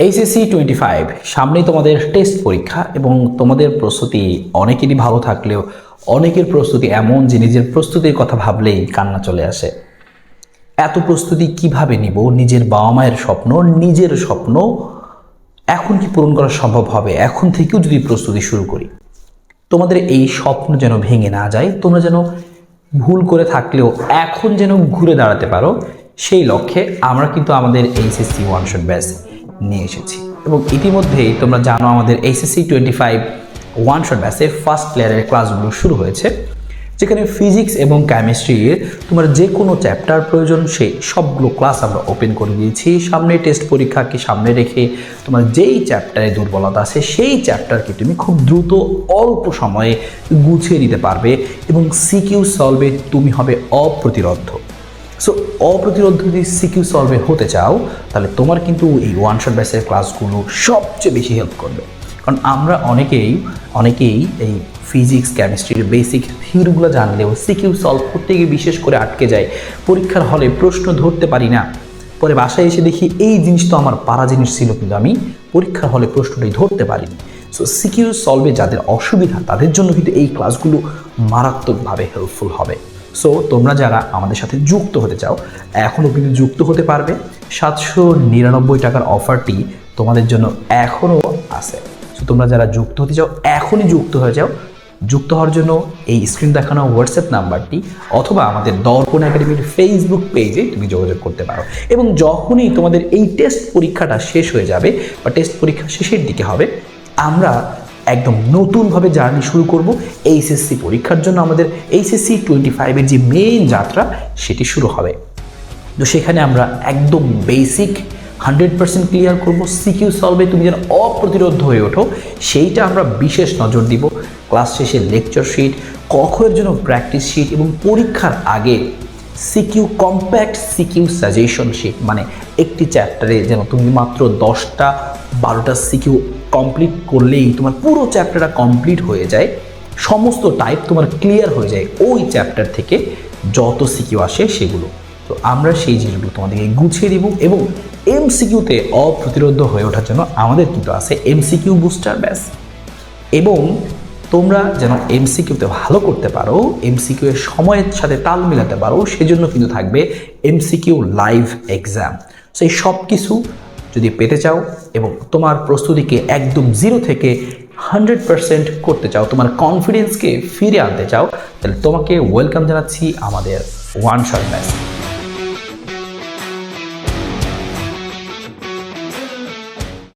HSC twenty five সামনেই তোমাদের test পরীক্ষা এবং তোমাদের প্রস্তুতি অনেকেরই ভালো থাকলেও অনেকের প্রস্তুতি এমন যে নিজের প্রস্তুতির কথা ভাবলেই কান্না চলে আসে। এত প্রস্তুতি কীভাবে নিব? নিজের বাবা মায়ের স্বপ্ন, নিজের স্বপ্ন এখন কি পূরণ করা সম্ভব হবে? এখন থেকেও যদি প্রস্তুতি শুরু করি। তোমাদের এই স্বপ্ন যেন ভেঙে না যায়, তোমরা যেন ভুল করে থাকলেও এখন যেন ঘুরে দাঁড়াতে পারো, সেই লক্ষ্যে আমরা কিন্তু আমাদের এইচএসসি ওয়ান শট ব্যাচ নিয়ে এসেছি। এবং ইতিমধ্যেই তোমরা জানো আমাদের HSC twenty five one shot ব্যাচে ফার্স্ট লেয়ারের ক্লাসগুলো শুরু হয়েছে, যেখানে ফিজিক্স এবং কেমিস্ট্রির তোমার যে কোনো চ্যাপ্টার প্রয়োজন, সেই সবগুলো ক্লাস আমরা ওপেন করে দিয়েছি। সামনে টেস্ট পরীক্ষাকে সামনে রেখে তোমার যেই চ্যাপ্টারে দুর্বলতা আছে, সেই চ্যাপ্টারকে তুমি খুব দ্রুত, অল্প সময়ে গুছিয়ে নিতে পারবে এবং সিকিউ সলভে তুমি হবে অপ্রতিরোধ্য সো অপ্রতিরোধ সিকিউ সলভে হতে চাও, তাহলে তোমার কিন্তু এই ওয়ান শট ব্যাচের ক্লাসগুলো সবচেয়ে বেশি হেল্প করবে। কারণ আমরা অনেকেই অনেকেই এই ফিজিক্স কেমিস্ট্রির বেসিক থিওরিগুলো জানলেও সিকিউ সলভ করতে গিয়ে বিশেষ করে আটকে যায়, পরীক্ষার হলে প্রশ্ন ধরতে পারি না। পরে বাসায় এসে দেখি এই জিনিস তো আমার পারা জিনিস ছিল কিন্তু আমি পরীক্ষার হলে প্রশ্নটাই ধরতে পারিনি। সো সিকিউ সলভে যাদের অসুবিধা, তাদের জন্য কিন্তু এই ক্লাসগুলো মারাত্মকভাবে হেল্পফুল হবে। সো তোমরা যারা আমাদের সাথে যুক্ত হতে চাও, এখনও কিন্তু যুক্ত হতে পারবে। সাতশো নিরানব্বই টাকার অফারটি তোমাদের জন্য এখনও আছে। সো তোমরা যারা যুক্ত হতে চাও, এখনই যুক্ত হয়ে যাও। যুক্ত হওয়ার জন্য এই স্ক্রিন দেখানো হোয়াটসঅ্যাপ নাম্বারটি অথবা আমাদের দর্পণ একাডেমির ফেসবুক পেজে তুমি যোগাযোগ করতে পারো। এবং যখনই তোমাদের এই টেস্ট পরীক্ষাটা শেষ হয়ে যাবে বা টেস্ট পরীক্ষা শেষের দিকে হবে, আমরা একদম নতুনভাবে জার্নি শুরু করব এইচএসসি পরীক্ষার জন্য আমাদের এইচএসসি টোয়েন্টি ফাইভের যে মেইন যাত্রা, সেটি শুরু হবে। তো সেখানে আমরা একদম বেসিক হান্ড্রেড পার্সেন্ট ক্লিয়ার করব সিকিউ সলভে তুমি যেন অপ্রতিরোধ হয়ে ওঠো, সেইটা আমরা বিশেষ নজর দিব। ক্লাস শেষে লেকচার শিট কখের জন্য প্র্যাকটিস শিট এবং পরীক্ষার আগে CQ compact CQ suggestion sheet মানে একটি চ্যাপ্টারে যেন তুমি মাত্র দশটা, বারোটা সিকিউ কমপ্লিট করলেই তোমার পুরো চ্যাপ্টারটা কমপ্লিট হয়ে যায়, সমস্ত টাইপ তোমার ক্লিয়ার হয়ে যায় ওই চ্যাপ্টার থেকে যত সিকিউ আসে সেগুলো। তো আমরা সেই জিনিসগুলো তোমাদেরকে গুছিয়ে দিব এবং এমসিকিউতে অপ্রতিরোধ হয়ে ওঠার জন্য আমাদের কিন্তু আছে এমসিকিউ বুস্টার ব্যাস। এবং তোমরা যেন এমসিকিউতে ভালো করতে পারো এমসিকিউ এর সময়ের সাথে তাল মেলাতে পারো, সেজন্য কিন্তু থাকবে এমসিকিউ লাইভ এক্সাম সেই সব কিছু যদি পেতে চাও এবং তোমার প্রস্তুতিকে একদম জিরো থেকে হান্ড্রেড পারসেন্ট করতে চাও, তোমার কনফিডেন্সকে ফিরে আনতে চাও, তাহলে তোমাকে ওয়েলকাম জানাচ্ছি আমাদের ওয়ান শট ব্যাচ